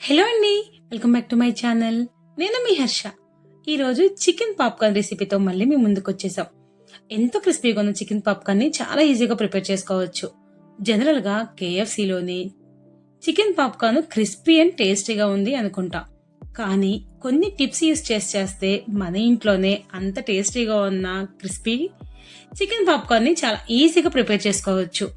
Hello అండి welcome back to my channel. నేను మీ హర్ష. ఈరోజు చికెన్ పాప్కార్న్ రెసిపీతో మళ్ళీ మీ ముందుకు వచ్చేసాం ఎంతో క్రిస్పీగా ఉన్న చికెన్ పాప్కార్న్ని చాలా ఈజీగా ప్రిపేర్ చేసుకోవచ్చు. జనరల్గా కేఎఫ్సీలోని చికెన్ పాప్కార్న్ క్రిస్పీ అండ్ టేస్టీగా ఉంది అనుకుంటా. కానీ కొన్ని టిప్స్ యూస్ చేసి చేస్తే మన ఇంట్లోనే అంత టేస్టీగా ఉన్న క్రిస్పీ చికెన్ పాప్కార్న్ని చాలా ఈజీగా ప్రిపేర్ చేసుకోవచ్చు.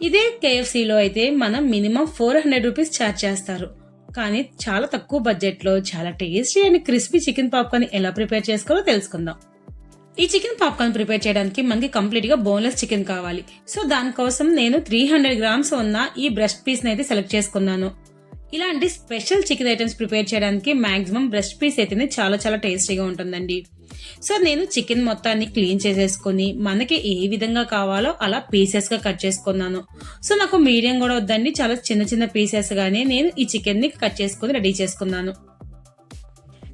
ఇదే కేఎఫ్సీలో అయితే మనం minimum four hundred rupees charge చేస్తారు. కానీ చాలా తక్కువ బడ్జెట్లో చాలా tasty and crispy chicken popcorn ఎలా ప్రిపేర్ చేసుకోవాలో తెలుసుకుందాం. ఈ చికెన్ పాప్కార్న్ ప్రిపేర్ చేయడానికి మనకి కంప్లీట్గా బోన్లెస్ చికెన్ కావాలి. సో దానికోసం నేను త్రీ హండ్రెడ్ గ్రామ్స్ ఉన్న ఈ బ్రెస్ట్ పీస్ అయితే సెలెక్ట్ చేసుకున్నాను. ఇలాంటి స్పెషల్ చికెన్ ఐటమ్స్ ప్రిపేర్ చేయడానికి మాక్సిమం బ్రెస్ట్ పీస్ అయితేనే చాలా చాలా టేస్టీగా ఉంటుందండి. సో నేను చికెన్ మొత్తాన్ని క్లీన్ చేసేసుకొని మనకి ఏ విధంగా కావాలో అలా పీసెస్గా కట్ చేసుకున్నాను. సో నాకు మీడియం కూడా వద్దండి. చాలా చిన్న చిన్న పీసెస్గానే నేను ఈ చికెన్ని కట్ చేసుకుని రెడీ చేసుకున్నాను.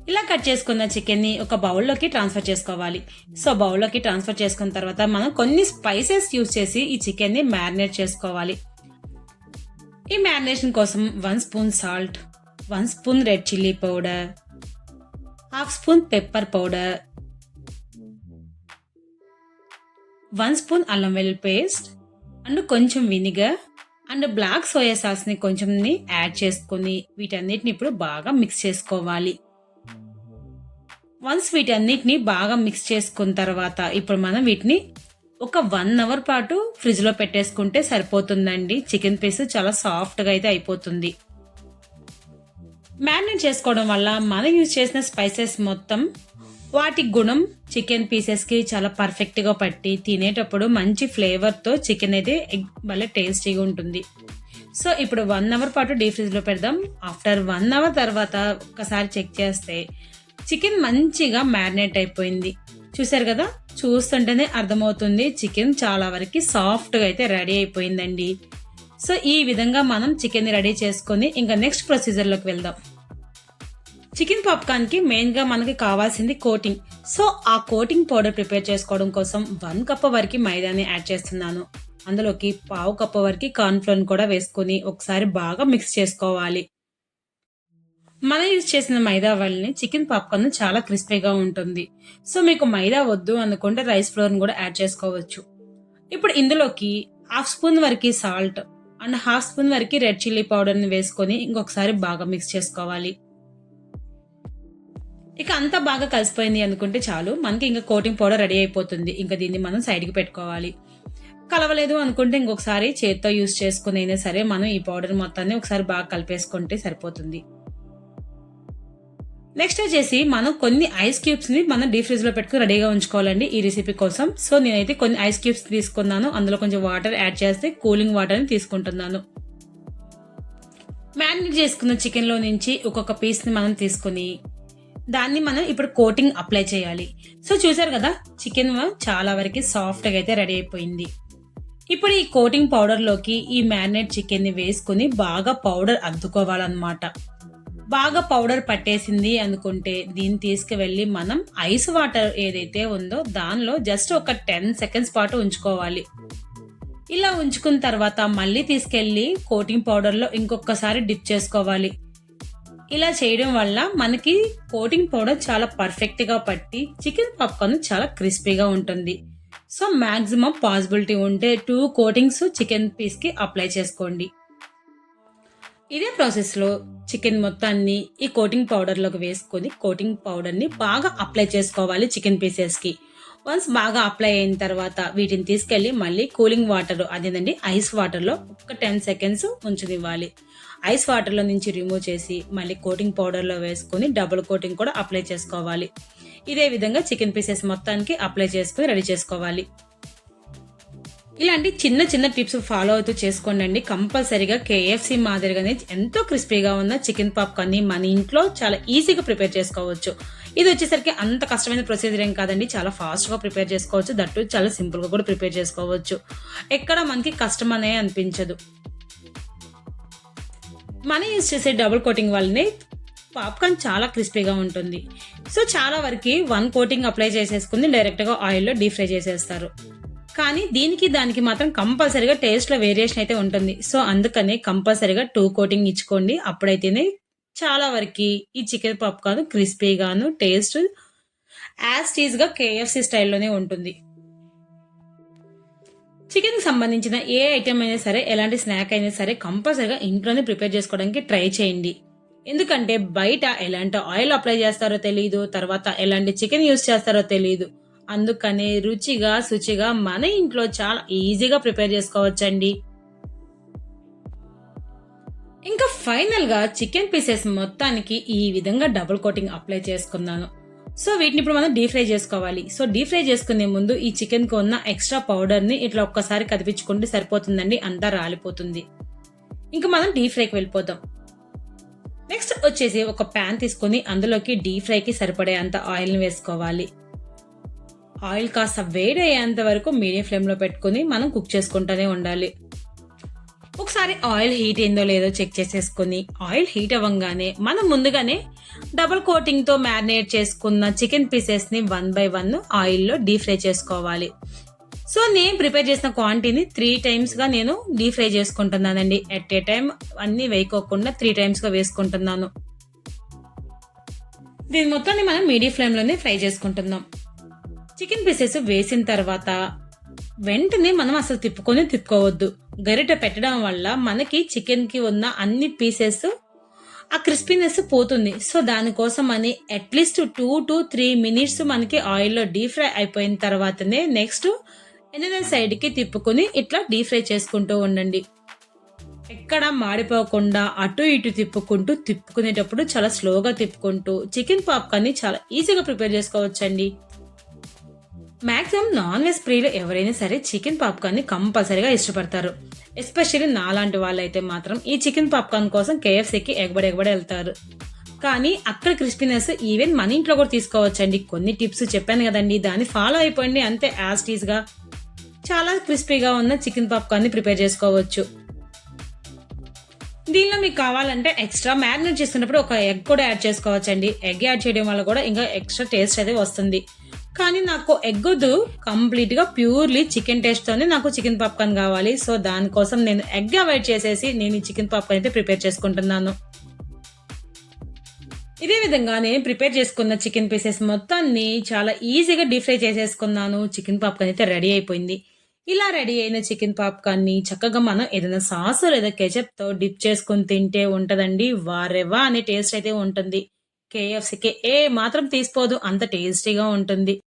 ఇలా కట్ చేసుకున్న చికెన్ని ఒక బౌల్లోకి ట్రాన్స్ఫర్ చేసుకోవాలి. సో బౌల్లోకి ట్రాన్స్ఫర్ చేసుకున్న తర్వాత మనం కొన్ని స్పైసెస్ యూజ్ చేసి ఈ చికెన్ని మ్యారినేట్ చేసుకోవాలి. ఈ మ్యారినేషన్ కోసం one spoon salt one spoon red chilli powder half spoon pepper powder one spoon అల్లం వెల్లుల్లి పేస్ట్ అండ్ కొంచెం వినిగర్ అండ్ బ్లాక్ సోయా సాస్ని కొంచెం యాడ్ చేసుకొని వీటన్నిటిని ఇప్పుడు బాగా మిక్స్ చేసుకోవాలి. వన్స్ వీటన్నిటిని బాగా మిక్స్ చేసుకున్న తర్వాత ఇప్పుడు మనం వీటిని ఒక వన్ అవర్ పాటు ఫ్రిడ్జ్లో పెట్టేసుకుంటే సరిపోతుందండి. చికెన్ పీస్ చాలా సాఫ్ట్గా అయితే అయిపోతుంది. మ్యారినేట్ చేసుకోవడం వల్ల మనం యూజ్ చేసిన స్పైసెస్ మొత్తం వాటి గుణం చికెన్ పీసెస్కి చాలా పర్ఫెక్ట్గా పట్టి తినేటప్పుడు మంచి ఫ్లేవర్తో చికెన్ అయితే ఎగ్- భలే టేస్టీగా ఉంటుంది. సో ఇప్పుడు వన్ అవర్ పాటు డీప్ ఫ్రిడ్జ్లో పెడదాం. ఆఫ్టర్ వన్ అవర్ తర్వాత ఒకసారి చెక్ చేస్తే చికెన్ మంచిగా మ్యారినేట్ అయిపోయింది. చూసారు కదా? చూస్తుంటేనే అర్థమవుతుంది చికెన్ చాలా వరకు సాఫ్ట్గా అయితే రెడీ అయిపోయిందండి. సో ఈ విధంగా మనం చికెన్ని రెడీ చేసుకొని ఇంకా నెక్స్ట్ ప్రొసీజర్లోకి వెళ్దాం. చికెన్ పాప్కార్న్కి మెయిన్గా మనకి కావాల్సింది కోటింగ్. సో ఆ కోటింగ్ పౌడర్ ప్రిపేర్ చేసుకోవడం కోసం వన్ కప్ వరకు మైదాని యాడ్ చేస్తున్నాను. అందులోకి పావు కప్ వరకు కార్న్ ఫ్లోర్ కూడా వేసుకొని ఒకసారి బాగా మిక్స్ చేసుకోవాలి. మనం యూజ్ చేసిన మైదా వల్లని చికెన్ పాప్కార్న్ చాలా క్రిస్పీగా ఉంటుంది. సో మీకు మైదా వద్దు అనుకుంటే రైస్ ఫ్లోర్ కూడా యాడ్ చేసుకోవచ్చు. ఇప్పుడు ఇందులోకి హాఫ్ స్పూన్ వరకు సాల్ట్ అండ్ హాఫ్ స్పూన్ వరకు రెడ్ చిల్లీ పౌడర్ని వేసుకొని ఇంకొకసారి బాగా మిక్స్ చేసుకోవాలి. ఇక అంతా బాగా కలిసిపోయింది అనుకుంటే చాలు. మనకి ఇంకా కోటింగ్ పౌడర్ రెడీ అయిపోతుంది. ఇంకా దీన్ని మనం సైడ్కి పెట్టుకోవాలి. కలవలేదు అనుకుంటే ఇంకొకసారి చేత్తో యూస్ చేసుకుని అయినా సరే మనం ఈ పౌడర్ మొత్తాన్ని ఒకసారి బాగా కలిపేసుకుంటే సరిపోతుంది. నెక్స్ట్ వచ్చేసి మనం కొన్ని ఐస్ క్యూబ్స్ని మనం డీప్ ఫ్రిజ్లో పెట్టుకుని రెడీగా ఉంచుకోవాలండి ఈ రెసిపీ కోసం. సో నేనైతే కొన్ని ఐస్ క్యూబ్స్ తీసుకున్నాను. అందులో కొంచెం వాటర్ యాడ్ చేస్తే కూలింగ్ వాటర్ని తీసుకుంటున్నాను. మ్యారినేట్ చేసుకున్న చికెన్లో నుంచి ఒక్కొక్క పీస్ని మనం తీసుకుని దాన్ని మనం ఇప్పుడు కోటింగ్ అప్లై చేయాలి. సో చూసారు కదా చికెన్ చాలా వరకు సాఫ్ట్గా అయితే రెడీ అయిపోయింది. ఇప్పుడు ఈ కోటింగ్ పౌడర్లోకి ఈ మ్యారినేట్ చికెన్ని వేసుకుని బాగా పౌడర్ అద్దుకోవాలన్నమాట. బాగా పౌడర్ పట్టేసింది అనుకుంటే దీన్ని తీసుకువెళ్ళి మనం ఐస్ వాటర్ ఏదైతే ఉందో దానిలో జస్ట్ ఒక టెన్ సెకండ్స్ పాటు ఉంచుకోవాలి. ఇలా ఉంచుకున్న తర్వాత మళ్ళీ తీసుకెళ్ళి కోటింగ్ పౌడర్లో ఇంకొకసారి డిప్ చేసుకోవాలి. ఇలా చేయడం వల్ల మనకి కోటింగ్ పౌడర్ చాలా పర్ఫెక్ట్గా పట్టి చికెన్ పాప్కార్న్ చాలా క్రిస్పీగా ఉంటుంది. సో మ్యాక్సిమం పాసిబిలిటీ ఉంటే టూ కోటింగ్స్ చికెన్ పీస్కి అప్లై చేసుకోండి. ఇదే ప్రాసెస్లో చికెన్ మొత్తాన్ని ఈ కోటింగ్ పౌడర్లోకి వేసుకొని కోటింగ్ పౌడర్ని బాగా అప్లై చేసుకోవాలి చికెన్ పీసెస్కి వన్స్ బాగా అప్లై అయిన తర్వాత వీటిని తీసుకెళ్ళి మళ్ళీ కూలింగ్ వాటర్ అదేనండి ఐస్ వాటర్లో ఒక టెన్ సెకండ్స్ ఉంచనివ్వాలి. ఐస్ వాటర్లో నుంచి రిమూవ్ చేసి మళ్ళీ కోటింగ్ పౌడర్లో వేసుకొని డబుల్ కోటింగ్ కూడా అప్లై చేసుకోవాలి. ఇదే విధంగా చికెన్ పీసెస్ మొత్తానికి అప్లై చేసుకుని రెడీ చేసుకోవాలి. ఇలాంటి చిన్న చిన్న టిప్స్ ఫాలో అవుతూ చేసుకోండి కంపల్సరీగా కేఎఫ్సి మాదిరిగానే ఎంతో క్రిస్పీగా ఉన్న చికెన్ పాప్కార్న్ని మన ఇంట్లో చాలా ఈజీగా ప్రిపేర్ చేసుకోవచ్చు. ఇది వచ్చేసరికి అంత కష్టమైన ప్రొసీజర్ ఏం కాదండి. చాలా ఫాస్ట్గా ప్రిపేర్ చేసుకోవచ్చు. దట్టు చాలా సింపుల్గా కూడా ప్రిపేర్ చేసుకోవచ్చు. ఎక్కడ మనకి కష్టం అనే అనిపించదు. మనం యూజ్ చేసే డబుల్ కోటింగ్ వల్లనే పాప్కార్న్ చాలా క్రిస్పీగా ఉంటుంది. సో చాలా వరకు వన్ కోటింగ్ అప్లై చేసేసుకుని డైరెక్ట్గా ఆయిల్లో డీప్ ఫ్రై చేసేస్తారు. కానీ దీనికి దానికి మాత్రం కంపల్సరీగా టేస్ట్లో వేరియేషన్ అయితే ఉంటుంది. సో అందుకనే కంపల్సరీగా టూ కోటింగ్ ఇచ్చుకోండి. అప్పుడైతేనే చాలా వరకు ఈ చికెన్ పాప్కార్న్ క్రిస్పీగాను టేస్ట్ యాజ్ టీజ్గా కేఎఫ్సి స్టైల్లోనే ఉంటుంది. చికెన్కి సంబంధించిన ఏ ఐటెం అయినా సరే ఎలాంటి స్నాక్ అయినా సరే కంపల్సరీగా ఇంట్లోనే ప్రిపేర్ చేసుకోవడానికి ట్రై చేయండి. ఎందుకంటే బయట ఎలాంటి ఆయిల్ అప్లై చేస్తారో తెలియదు తర్వాత ఎలాంటి చికెన్ యూస్ చేస్తారో తెలియదు అందుకనే రుచిగా శుచిగా మన ఇంట్లో చాలా ఈజీగా ప్రిపేర్ చేసుకోవచ్చండి. ఇంకా ఫైనల్గా చికెన్ పీసెస్ మొత్తానికి ఈ విధంగా డబుల్ కోటింగ్ అప్లై చేసుకున్నాను. సో వీటిని ఇప్పుడు మనం డీప్ ఫ్రై చేసుకోవాలి. సో డీప్ ఫ్రై చేసుకునే ముందు ఈ చికెన్కు ఉన్న ఎక్స్ట్రా పౌడర్ని ఇట్లా ఒక్కసారి కదిపించుకుంటే సరిపోతుందండి. అంతా రాలిపోతుంది. ఇంకా మనం డీప్ ఫ్రైకి వెళ్ళిపోతాం నెక్స్ట్ వచ్చేసి ఒక ప్యాన్ తీసుకొని అందులోకి డీప్ ఫ్రైకి సరిపడే అంత ఆయిల్ని వేసుకోవాలి. ఆయిల్ కాస్త వేడి అయ్యేంత వరకు మీడియం ఫ్లేమ్లో పెట్టుకొని మనం కుక్ చేసుకుంటూనే ఉండాలి. ఒకసారి ఆయిల్ హీట్ అయిందో లేదో చెక్ చేసేసుకొని ఆయిల్ హీట్ అవ్వగానే మనం ముందుగానే డబుల్ కోటింగ్తో మ్యారినేట్ చేసుకున్న చికెన్ పీసెస్ని వన్ బై వన్ ఆయిల్లో డీప్ ఫ్రై చేసుకోవాలి. సో నేను ప్రిపేర్ చేసిన క్వాంటిటీని త్రీ టైమ్స్గా నేను డీప్ ఫ్రై చేసుకుంటున్నానండి. ఎట్ ఏ టైం అన్నీ వేయకోకుండా త్రీ టైమ్స్గా వేసుకుంటున్నాను. దీని మొత్తాన్ని మనం మీడియం ఫ్లేమ్లోనే ఫ్రై చేసుకుంటున్నాం. చికెన్ పీసెస్ వేసిన తర్వాత వెంటనే మనం అసలు తిప్పుకొని తిప్పుకోవద్దు. గరిట పెట్టడం వల్ల మనకి చికెన్కి ఉన్న అన్ని పీసెస్ ఆ క్రిస్పీనెస్ పోతుంది. సో దానికోసం అని at least two to three minutes మనకి ఆయిల్లో డీప్ ఫ్రై అయిపోయిన తర్వాతనే నెక్స్ట్ ఎన్నెన్న సైడ్కి తిప్పుకొని ఇట్లా డీప్ ఫ్రై చేసుకుంటూ ఉండండి. ఎక్కడ మాడిపోకుండా అటు ఇటు తిప్పుకుంటూ తిప్పుకునేటప్పుడు చాలా స్లోగా తిప్పుకుంటూ చికెన్ పాప్కాన్ని చాలా ఈజీగా ప్రిపేర్ చేసుకోవచ్చండి. మ్యాక్సిమం నాన్ వెజ్ ప్రియులు ఎవరైనా సరే చికెన్ పాప్కార్న్ని కంపల్సరీగా ఇష్టపడతారు. ఎస్పెషల్లీ నాలాంటి వాళ్ళైతే మాత్రం ఈ చికెన్ పాప్కార్న్ కోసం కేఎఫ్సీకి ఎగబడి ఎగబడి వెళ్తారు. కానీ అక్కడ క్రిస్పీనెస్ ఈవెన్ మన ఇంట్లో కూడా తీసుకోవచ్చండి. కొన్ని టిప్స్ చెప్పాను కదండి. దాన్ని ఫాలో అయిపోయింది అంతే యాస్టీస్గా చాలా క్రిస్పీగా ఉన్న చికెన్ పాప్కార్న్ని ప్రిపేర్ చేసుకోవచ్చు. దీనిలో మీకు కావాలంటే ఎక్స్ట్రా మ్యారినేట్ చేస్తున్నప్పుడు ఒక ఎగ్ కూడా యాడ్ చేసుకోవచ్చండి. ఎగ్ యాడ్ చేయడం వల్ల కూడా ఇంకా ఎక్స్ట్రా టేస్ట్ అయితే వస్తుంది. కానీ నాకు ఎగ్ వద్దు కంప్లీట్గా ప్యూర్లీ చికెన్ టేస్ట్తోనే నాకు చికెన్ పాప్కార్న్ కావాలి. సో దానికోసం నేను ఎగ్ అవాయిడ్ చేసేసి నేను ఈ చికెన్ పాప్కార్న్ అయితే ప్రిపేర్ చేసుకుంటున్నాను. ఇదే విధంగా నేను ప్రిపేర్ చేసుకున్న చికెన్ పీసెస్ మొత్తాన్ని చాలా ఈజీగా డీప్ ఫ్రై చేసేసుకున్నాను. చికెన్ పాప్కార్న్ అయితే రెడీ అయిపోయింది. ఇలా రెడీ అయిన చికెన్ పాప్కార్న్ని చక్కగా మనం ఏదైనా సాస్ లేదా కెచప్తో డిప్ చేసుకుని తింటే ఉంటుందండి. వారెవా అనే టేస్ట్ అయితే ఉంటుంది. కేఎఫ్సీకి ఏ మాత్రం తీసిపోదు. అంత టేస్టీగా ఉంటుంది.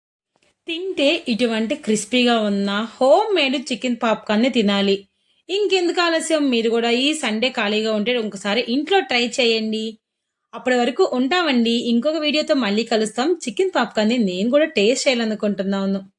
తింటే ఇటువంటి క్రిస్పీగా ఉన్న హోమ్ మేడ్ చికెన్ పాప్కార్న్ని తినాలి. ఇంకెందుకు ఆలస్యం? మీరు కూడా ఈ సండే ఖాళీగా ఉంటే ఇంకోసారి ఇంట్లో ట్రై చేయండి. అప్పటి వరకు ఉంటామండి. ఇంకొక వీడియోతో మళ్ళీ కలుస్తాం. చికెన్ పాప్కార్న్ని నేను కూడా టేస్ట్ చేయాలనుకుంటున్నాను.